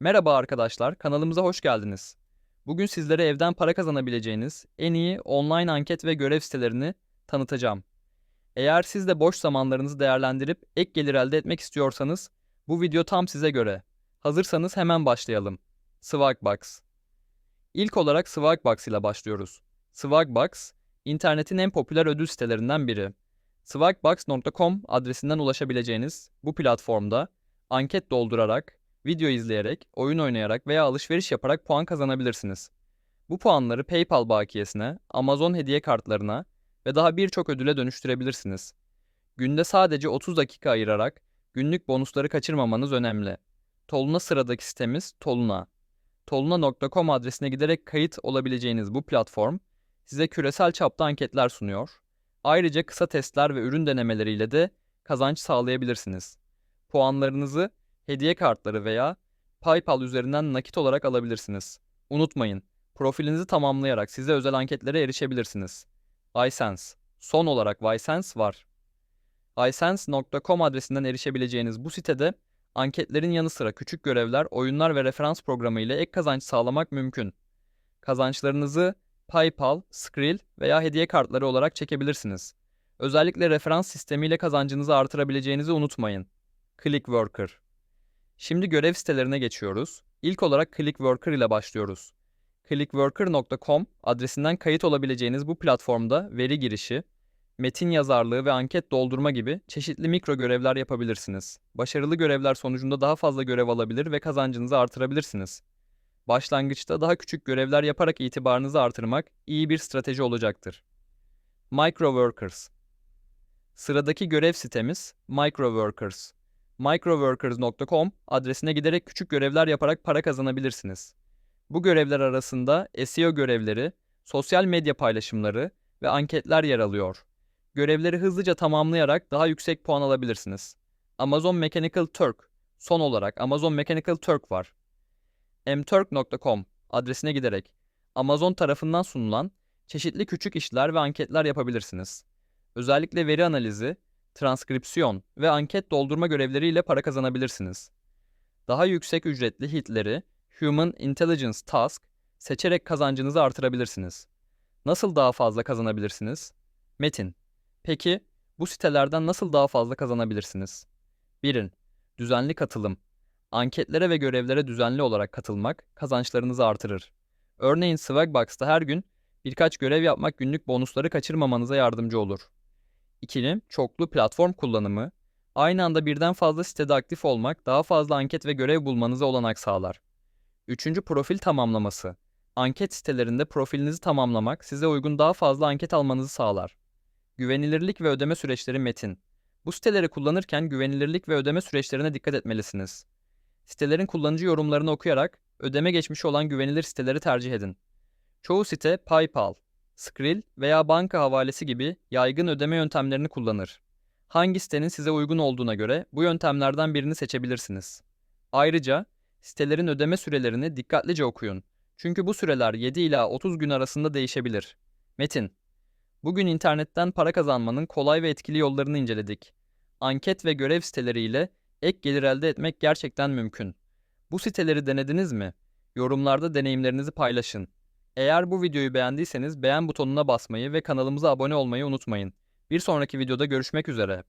Merhaba arkadaşlar, kanalımıza hoş geldiniz. Bugün sizlere evden para kazanabileceğiniz en iyi online anket ve görev sitelerini tanıtacağım. Eğer siz de boş zamanlarınızı değerlendirip ek gelir elde etmek istiyorsanız bu video tam size göre. Hazırsanız hemen başlayalım. Swagbucks. İlk olarak Swagbucks ile başlıyoruz. Swagbucks, internetin en popüler ödül sitelerinden biri. Swagbucks.com adresinden ulaşabileceğiniz bu platformda anket doldurarak, video izleyerek, oyun oynayarak veya alışveriş yaparak puan kazanabilirsiniz. Bu puanları PayPal bakiyesine, Amazon hediye kartlarına ve daha birçok ödüle dönüştürebilirsiniz. Günde sadece 30 dakika ayırarak günlük bonusları kaçırmamanız önemli. Toluna sıradaki sitemiz Toluna. Toluna.com adresine giderek kayıt olabileceğiniz bu platform size küresel çapta anketler sunuyor. Ayrıca kısa testler ve ürün denemeleriyle de kazanç sağlayabilirsiniz. Puanlarınızı hediye kartları veya PayPal üzerinden nakit olarak alabilirsiniz. Unutmayın, profilinizi tamamlayarak size özel anketlere erişebilirsiniz. iSense. Son olarak iSense var. iSense.com adresinden erişebileceğiniz bu sitede anketlerin yanı sıra küçük görevler, oyunlar ve referans programı ile ek kazanç sağlamak mümkün. Kazançlarınızı PayPal, Skrill veya hediye kartları olarak çekebilirsiniz. Özellikle referans sistemiyle kazancınızı artırabileceğinizi unutmayın. Clickworker. Şimdi görev sitelerine geçiyoruz. İlk olarak Clickworker ile başlıyoruz. Clickworker.com adresinden kayıt olabileceğiniz bu platformda veri girişi, metin yazarlığı ve anket doldurma gibi çeşitli mikro görevler yapabilirsiniz. Başarılı görevler sonucunda daha fazla görev alabilir ve kazancınızı artırabilirsiniz. Başlangıçta daha küçük görevler yaparak itibarınızı artırmak iyi bir strateji olacaktır. Microworkers Sıradaki görev sitemiz Microworkers. Microworkers.com adresine giderek küçük görevler yaparak para kazanabilirsiniz. Bu görevler arasında SEO görevleri, sosyal medya paylaşımları ve anketler yer alıyor. Görevleri hızlıca tamamlayarak daha yüksek puan alabilirsiniz. Amazon Mechanical Turk. Son olarak Amazon Mechanical Turk var. mturk.com adresine giderek Amazon tarafından sunulan çeşitli küçük işler ve anketler yapabilirsiniz. Özellikle veri analizi, transkripsiyon ve anket doldurma görevleriyle para kazanabilirsiniz. Daha yüksek ücretli hitleri Human Intelligence Task seçerek kazancınızı artırabilirsiniz. Nasıl daha fazla kazanabilirsiniz? Metin. Peki bu sitelerden nasıl daha fazla kazanabilirsiniz? 1. Düzenli katılım. Anketlere ve görevlere düzenli olarak katılmak kazançlarınızı artırır. Örneğin Swagbucks'ta her gün birkaç görev yapmak günlük bonusları kaçırmamanıza yardımcı olur. İkili, çoklu platform kullanımı, aynı anda birden fazla sitede aktif olmak daha fazla anket ve görev bulmanıza olanak sağlar. Üçüncü, profil tamamlaması. Anket sitelerinde profilinizi tamamlamak size uygun daha fazla anket almanızı sağlar. Güvenilirlik ve ödeme süreçleri metin. Bu siteleri kullanırken güvenilirlik ve ödeme süreçlerine dikkat etmelisiniz. Sitelerin kullanıcı yorumlarını okuyarak ödeme geçmişi olan güvenilir siteleri tercih edin. Çoğu site PayPal, Skrill veya banka havalesi gibi yaygın ödeme yöntemlerini kullanır. Hangi sitenin size uygun olduğuna göre bu yöntemlerden birini seçebilirsiniz. Ayrıca sitelerin ödeme sürelerini dikkatlice okuyun. Çünkü bu süreler 7 ila 30 gün arasında değişebilir. Metin Bugün internetten para kazanmanın kolay ve etkili yollarını inceledik. Anket ve görev siteleriyle ek gelir elde etmek gerçekten mümkün. Bu siteleri denediniz mi? Yorumlarda deneyimlerinizi paylaşın. Eğer bu videoyu beğendiyseniz beğen butonuna basmayı ve kanalımıza abone olmayı unutmayın. Bir sonraki videoda görüşmek üzere.